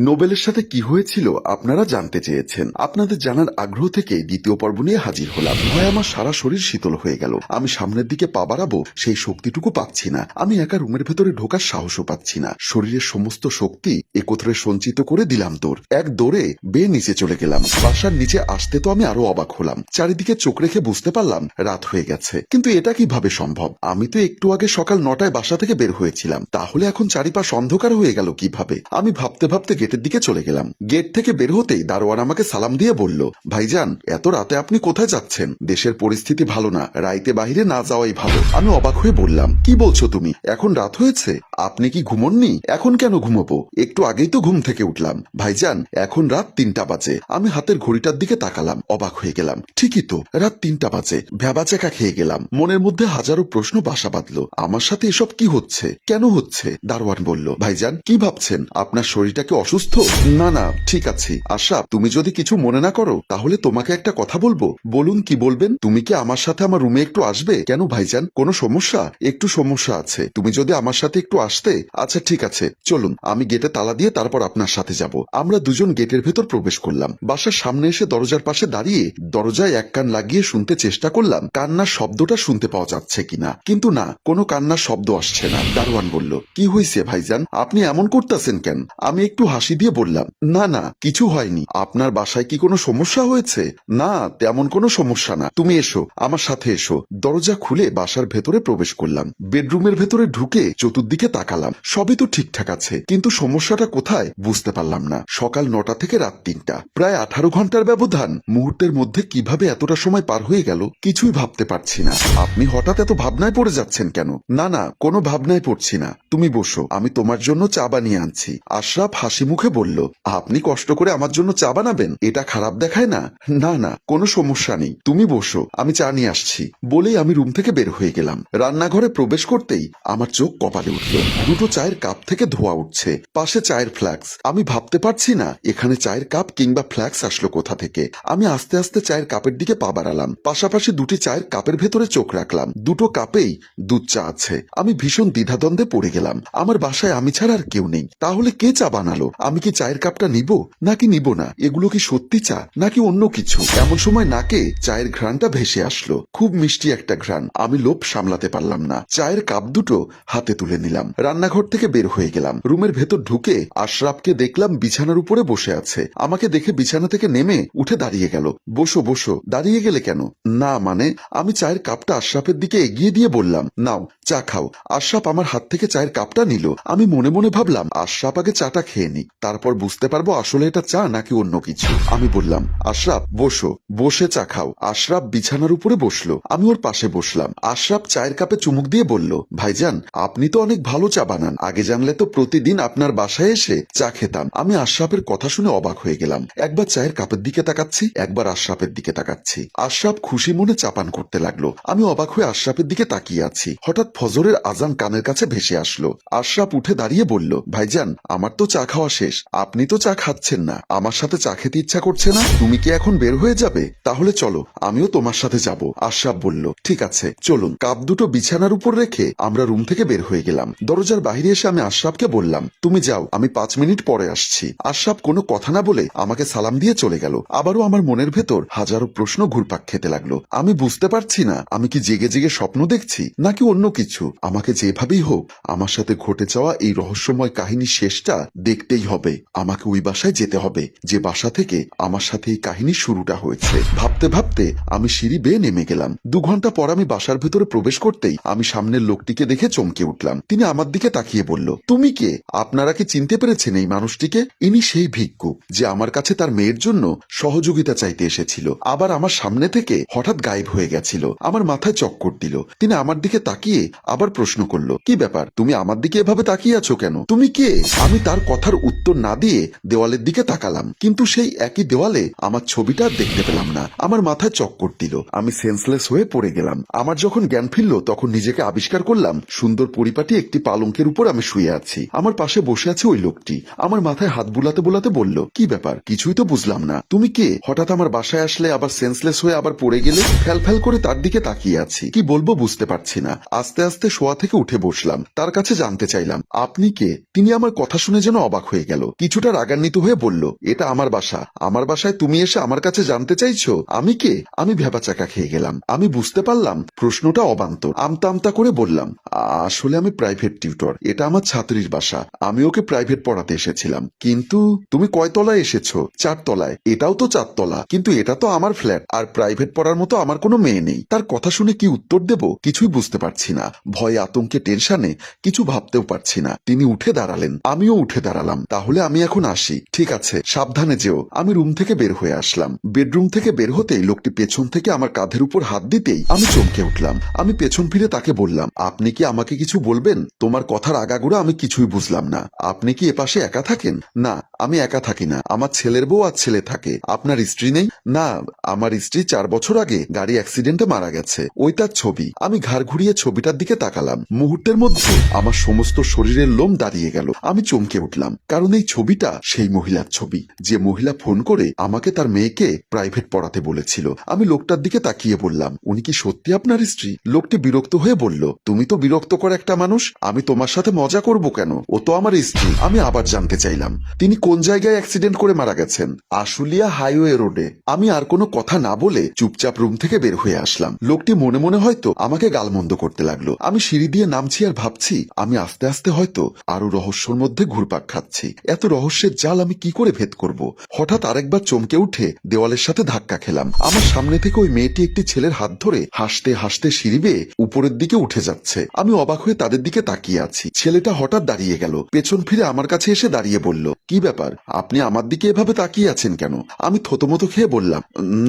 নোবেলের সাথে কি হয়েছিল আপনারা জানতে চেয়েছেন। আপনাদের জানার আগ্রহ থেকে দ্বিতীয় পর্ব নিয়ে হাজির হলাম। ভয় আমার সারা শরীর শীতল হয়ে গেল। আমি সামনের দিকে পা বাড়াবো, সেই শক্তিটুকু পাচ্ছি না। আমি একা রুমের ভেতরে ঢোকার সাহসও পাচ্ছি না। শরীরের সমস্ত শক্তি একত্রে সঞ্চিত করে দিলাম দৌড় এক দৌড়ে বেয়ে নিচে চলে গেলাম। বাসার নিচে আসতে তো আমি আরও অবাক হলাম। চারিদিকে চোখ রেখে বুঝতে পারলাম, রাত হয়ে গেছে। কিন্তু এটা কীভাবে সম্ভব? আমি তো একটু আগে সকাল নটায় বাসা থেকে বের হয়েছিলাম। তাহলে এখন চারিপাশ অন্ধকার হয়ে গেল কীভাবে? আমি ভাবতে ভাবতে গেটের দিকে চলে গেলাম। গেট থেকে বের হতেই দারোয়ান আমাকে সালাম দিয়ে বলল, ভাইজান, এত রাতে আপনি কোথায় যাচ্ছেন? দেশের পরিস্থিতি ভালো না, রাইতে বাহিরে না যাওয়াই ভালো। আমি অবাক হয়ে বললাম, কি বলছো তুমি? এখন রাত হয়েছে? আপনি কি ঘুমননি? এখন কেন ঘুমবো? একটু আগেই তো ঘুম থেকে উঠলাম। ভাইজান, এখন রাত তিনটা বাজে। আমি হাতের ঘড়িটার দিকে তাকালাম, অবাক হয়ে গেলাম। ঠিকই তো, রাত তিনটা বাজে ভ্যাবাচাকা খেয়ে গেলাম। মনের মধ্যে হাজারো প্রশ্ন বাসা বাঁধলো, আমার সাথে এসব কি হচ্ছে? কেন হচ্ছে? দারোয়ান বলল, ভাইজান, কি ভাবছেন? আপনার শরীরটা কি অসুস্থ? না না, ঠিক আছে। আশরাফ, তুমি যদি কিছু মনে না করো, তাহলে তোমাকে একটা কথা বলব। বলুন কি বলবেন? তুমি কি আমার সাথে আমার রুমে একটু আসবে? কেন ভাইজান? কোনো সমস্যা? একটু সমস্যা আছে। তুমি যদি আমার সাথে একটু আসতে? আচ্ছা ঠিক আছে। চলুন, আমি গেটে তালা দিয়ে তারপর আপনার সাথে যাব। আমরা দুজন গেটের ভেতর প্রবেশ করলাম। বাসার সামনে এসে দরজার পাশে দাঁড়িয়ে দরজায় এক কান লাগিয়ে শুনতে চেষ্টা করলাম, কান্নার শব্দটা শুনতে পাওয়া যাচ্ছে কিনা। কিন্তু না, কোনো কান্নার শব্দ আসছে না। দারোয়ান বলল, কি হয়েছে ভাইজান? আপনি এমন করতেছেন কেন? আমি একটু হাসি দিয়ে বললাম, না না, কিছু হয়নি। আপনার বাসায় কি কোনো সমস্যা হয়েছে? না, তেমন কোনো সমস্যা না। তুমি এসো, আমার সাথে এসো। দরজা খুলে বাসার ভেতরে প্রবেশ করলাম। বেডরুমের ভেতরে ঢুকে চতুর্দিকে তাকালাম। সবই তো ঠিকঠাক আছে, কিন্তু সমস্যাটা কোথায় বুঝতে পারলাম না। সকাল নটা থেকে রাত তিনটা। প্রায় আঠারো ঘণ্টার ব্যবধান। মুহূর্তের মধ্যে কীভাবে এতটা সময় পার হয়ে গেল কিছুই ভাবতে পারছি না। আপনি হঠাৎ এত ভাবনায় পড়ে যাচ্ছেন কেন? না না, কোনো ভাবনায় পড়ছি না। তুমি বসো, আমি তোমার জন্য চা বানিয়ে আনছি। আশরাফ হাসি বলল, আপনি কষ্ট করে আমার জন্য চা বানাবেন? এটা খারাপ দেখায় না? না না, কোনো সমস্যা নেই। তুমি বসো, আমি চা নিয়ে আসছি। বলেই আমি রুম থেকে বের হয়ে গেলাম। রান্নাঘরে প্রবেশ করতেই আমার চোখ কপালে উঠল। দুটো চায়ের কাপ থেকে ধোয়া উঠছে। পাশে চায়ের ফ্ল্যাক্স আমি ভাবতে পারছি না, এখানে চায়ের কাপ কিংবা ফ্ল্যাক্স আসলো কোথা থেকে। আমি আস্তে আস্তে চায়ের কাপের দিকে পা বাড়ালাম। পাশাপাশি দুটি চায়ের কাপের ভেতরে চোখ রাখলাম। দুটো কাপেই দুধ চা আছে। আমি ভীষণ দ্বিধাদ্বন্দ্বে পড়ে গেলাম। আমার বাসায় আমি ছাড়া আর কেউ নেই। তাহলে কে চা বানালো? আমি কি চায়ের কাপটা নিব? নাকি নিব না? এগুলো কি সত্যি চা? নাকি অন্য কিছু? এমন সময় নাকে চায়ের ঘ্রাণটা ভেসে আসলো। খুব মিষ্টি একটা ঘ্রাণ। আমি লোভ সামলাতে পারলাম না। চায়ের কাপ দুটো হাতে তুলে নিলাম। রান্নাঘর থেকে বের হয়ে গেলাম। রুমের ভেতর ঢুকে আশরাফকে দেখলাম বিছানার উপরে বসে আছে। আমাকে দেখে বিছানা থেকে নেমে উঠে দাঁড়িয়ে গেল। বসো বসো। দাঁড়িয়ে গেলে কেন? না মানে? আমি চায়ের কাপটা আশরাফের দিকে এগিয়ে দিয়ে বললাম, নাও। চা খাও। আশরাফ আমার হাত থেকে চায়ের কাপটা নিল। আমি মনে মনে ভাবলাম, আশরাফ আগে চাটা খেয়ে নি তারপর বুঝতে পারব আসলে এটা চা নাকি অন্য কিছু। আমি বললাম, আশরাফ, বসো, বসে চা খাও। আশরাফ বিছানার উপরে বসল। আমি ওর পাশে বসলাম। আশরাফ চায়ের কাপে চুমুক দিয়ে বলল, ভাইজান, আপনি তো অনেক ভালো চা বানান। আগে জানলে তো প্রতিদিন আপনার বাসায় এসে চা খেতাম। আমি আশরাফের কথা শুনে অবাক হয়ে গেলাম। একবার চায়ের কাপের দিকে তাকাচ্ছি, একবার আশরাফের দিকে তাকাচ্ছি। আশরাফ খুশি মনে চাপান করতে লাগল। আমি অবাক হয়ে আশরাফের দিকে তাকিয়ে আছি। হঠাৎ ফজরের আজান কানের কাছে ভেসে আসলো। আশরাফ উঠে দাঁড়িয়ে বলল, ভাইজান, আমার তো চা খাওয়া শেষ। আপনি তো চা খাচ্ছেন না। আমার সাথে চা খেতে ইচ্ছা করছে না। তুমি কি এখন বের হয়ে যাবে? তাহলে চলো, আমিও তোমার সাথে যাব। আশরাফ বলল, ঠিক আছে, চলুন। কাপ দুটো বিছানার উপর রেখে আমরা রুম থেকে বের হয়ে গেলাম। দরজার বাইরে এসে আমি আশরাফকে বললাম, তুমি যাও, আমি পাঁচ মিনিট পরে আসছি। আশরাফ কোনো কথা না বলে আমাকে সালাম দিয়ে চলে গেল। আবারও আমার মনের ভেতর হাজারো প্রশ্ন ঘুরপাক খেতে লাগল। আমি বুঝতে পারছি না, আমি কি জেগে জেগে স্বপ্ন দেখছি, নাকি অন্য কিছু? আমাকে যেভাবেই হোক, আমার সাথে ঘটে যাওয়া এই রহস্যময় কাহিনীর শেষটা দেখতেই হবে। আমাকে ওই বাসায় যেতে হবে। যে বাসা থেকে আমার সাথে এই কাহিনীর শুরুটা হয়েছে। ভাবতে ভাবতে আমি সিঁড়ি বেয়ে নেমে গেলাম। দু ঘণ্টা পর আমি বাসার ভেতরে প্রবেশ করতেই আমি সামনের লোকটিকে দেখে চমকে উঠলাম। তিনি আমার দিকে তাকিয়ে বলল, তুমি কে? আপনারা কি চিনতে পেরেছেন এই মানুষটিকে? ইনি সেই ভিক্ষুক যে আমার কাছে তার মেয়ের জন্য সহযোগিতা চাইতে এসেছিল। আবার আমার সামনে থেকে হঠাৎ গায়েব হয়ে গেছিল। আমার মাথায় চক্কর দিল। তিনি আমার দিকে তাকিয়ে আবার প্রশ্ন করল, কি ব্যাপার? তুমি আমার দিকে এভাবে তাকিয়ে আছো কেন? তুমি কে? আমি তার কথার উত্তর না দিয়ে দেওয়ালের দিকে তাকালাম, কিন্তু সেই একই দেওয়ালে আমার ছবিটা দেখতে পেলাম না। আমার মাথায় চক্কর দিল। আমি সেন্সলেস হয়ে পড়ে গেলাম। আমার যখন জ্ঞান ফিরল, তখন নিজেকে আবিষ্কার করলাম, সুন্দর পরিপাটি একটি পালঙ্কের উপর আমি শুয়ে আছি। আমার পাশে বসে আছে ওই লোকটি। আমার মাথায় হাত বুলাতে বুলাতে বলল, কি ব্যাপার? কিছুই তো বুঝলাম না। তুমি কে? হঠাৎ আমার বাসায় আসলে আবার সেন্সলেস হয়ে আবার পড়ে গেলে ফ্যাল ফ্যাল করে তার দিকে তাকিয়ে আছি। কি বলব বুঝতে পারছি না। আস্তে আস্তে আস্তে শোয়া থেকে উঠে বসলাম। তার কাছে জানতে চাইলাম, আপনি কে? তিনি আমার কথা শুনে যেন অবাক হয়ে গেল। কিছুটা রাগান্বিত হয়ে বলল, এটা আমার বাসা। আমার বাসায় তুমি এসে আমার কাছে জানতে চাইছো? আমি কে? আমি ভেবাচাকা খেয়ে গেলাম। আমি বুঝতে পারলাম, প্রশ্নটা অবান্তর। আমতা আমতা করে বললাম, আসলে আমি প্রাইভেট টিউটর। এটা আমার ছাত্রীর বাসা। আমি ওকে প্রাইভেট পড়াতে এসেছিলাম। কিন্তু তুমি কয় তলায় এসেছ? চার তলায় এটাও তো চারতলা। কিন্তু এটা তো আমার ফ্ল্যাট। আর প্রাইভেট পড়ার মতো আমার কোনো মেয়ে নেই। তার কথা শুনে কি উত্তর দেব? কিছুই বুঝতে পারছি না। ভয় আতঙ্কে টেনশনে কিছু ভাবতেও পারছি না। তিনি উঠে দাঁড়ালেন। আমিও উঠে দাঁড়ালাম। তাহলে আমি এখন আসি। ঠিক আছে, সাবধানে যেও। আমি রুম থেকে বের হয়ে আসলাম। বেডরুম থেকে বের হতেই লোকটি পেছন থেকে আমার কাঁধের উপর হাত দিতেই আমি চমকে উঠলাম। আমি পেছন ফিরে তাকে বললাম, আপনি কি আমাকে কিছু বলবেন? তোমার কথার আগাগোড়া আমি কিছুই বুঝলাম না। আপনি কি এপাশে একা থাকেন? না, আমি একা থাকি না। আমার ছেলের বউ আর ছেলে থাকে। আপনার স্ত্রী নেই? না, আমার স্ত্রী চার বছর আগে গাড়ি অ্যাক্সিডেন্টে মারা গেছে। ওই তার ছবি। আমি ঘাড় ঘুরিয়ে ছবিটার দিকে তাকালাম। মুহূর্তের মধ্যে আমার সমস্ত শরীরের লোম দাঁড়িয়ে গেল। আমি চমকে উঠলাম, কারণ এই ছবিটা সেই মহিলার ছবি। যে মহিলা ফোন করে আমাকে তার মেয়েকে প্রাইভেট পড়াতে বলেছিল। আমি লোকটার দিকে তাকিয়ে বললাম, উনি কি সত্যি আপনার স্ত্রী? লোকটি বিরক্ত হয়ে বলল, তুমি তো বিরক্ত কর একটা মানুষ, আমি তোমার সাথে মজা করব কেন? ও তো আমার স্ত্রী, আমি আবার জানতে চাইলাম। তিনি কোন জায়গায় অ্যাক্সিডেন্ট করে মারা গেছেন? আশুলিয়া হাইওয়ে রোডে। আমি আর কোনো কথা না বলে চুপচাপ রুম থেকে বের হয়ে আসলাম। লোকটি মনে মনে হয়তো আমাকে গালমন্দ করতে লাগল। আমি সিঁড়ি দিয়ে নামছি আর ভাবছি, আমি আস্তে আস্তে হয়তো আরও রহস্যর মধ্যে ঘুরপাক খাচ্ছি। এত রহস্যের জাল আমি কি করে ভেদ করব? হঠাৎ আরেকবার চমকে উঠে দেওয়ালের সাথে ধাক্কা খেলাম। আমার সামনে থেকে ওই মেয়েটি একটি ছেলের হাত ধরে হাসতে হাসতে সিঁড়ি বেয়ে উপরের দিকে উঠে যাচ্ছে। আমি অবাক হয়ে তাদের দিকে তাকিয়ে আছি। ছেলেটা হঠাৎ দাঁড়িয়ে গেল। পেছন ফিরে আমার কাছে এসে দাঁড়িয়ে বলল, কি ব্যাপার? আপনি আমার দিকে এভাবে তাকিয়ে আছেন কেন? আমি থতমত খেয়ে বললাম,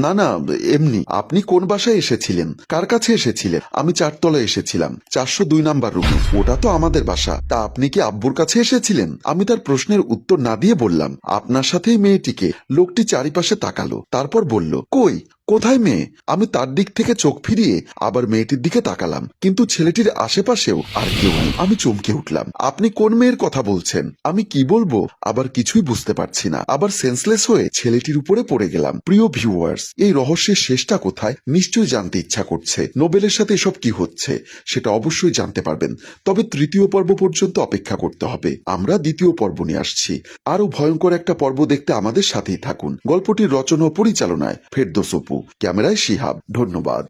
না না, এমনি। আপনি কোন বাসায় এসেছিলেন? কার কাছে এসেছিলেন? আমি চারতলায় এসেছিলাম। চারশো দুই নাম্বার রুমে। ওটা তো আমাদের বাসা। তা আপনি কি আব্বুর কাছে এসেছিলেন? আমি তার প্রশ্নের উত্তর না দিয়ে বললাম, আপনার সাথেই মেয়েটিকে। লোকটি চারিপাশে তাকালো, তারপর বলল, কই? কোথায় মেয়ে? আমি তার দিক থেকে চোখ ফিরিয়ে আবার মেয়েটির দিকে তাকালাম, কিন্তু ছেলেটির আশেপাশেও আর কেউ নেই। আমি চমকে উঠলাম। আপনি কোন মেয়ের কথা বলছেন? আমি কি বলব? আবার কিছুই বুঝতে পারছি না। আবার সেন্সলেস হয়ে ছেলেটির উপরে পড়ে গেলাম। প্রিয় ভিউয়ার্স এই রহস্যের শেষটা কোথায়? নিশ্চয়ই জানতে ইচ্ছা করছে। নোবেলের সাথে এসব কি হচ্ছে? সেটা অবশ্যই জানতে পারবেন। তবে তৃতীয় পর্ব পর্যন্ত অপেক্ষা করতে হবে। আমরা দ্বিতীয় পর্ব নিয়ে আসছি। আরও ভয়ঙ্কর একটা পর্ব দেখতে আমাদের সাথেই থাকুন। গল্পটির রচনা ও পরিচালনায় ফেরদোস অপু। ক্যামেরায় শিহাব ধন্যবাদ।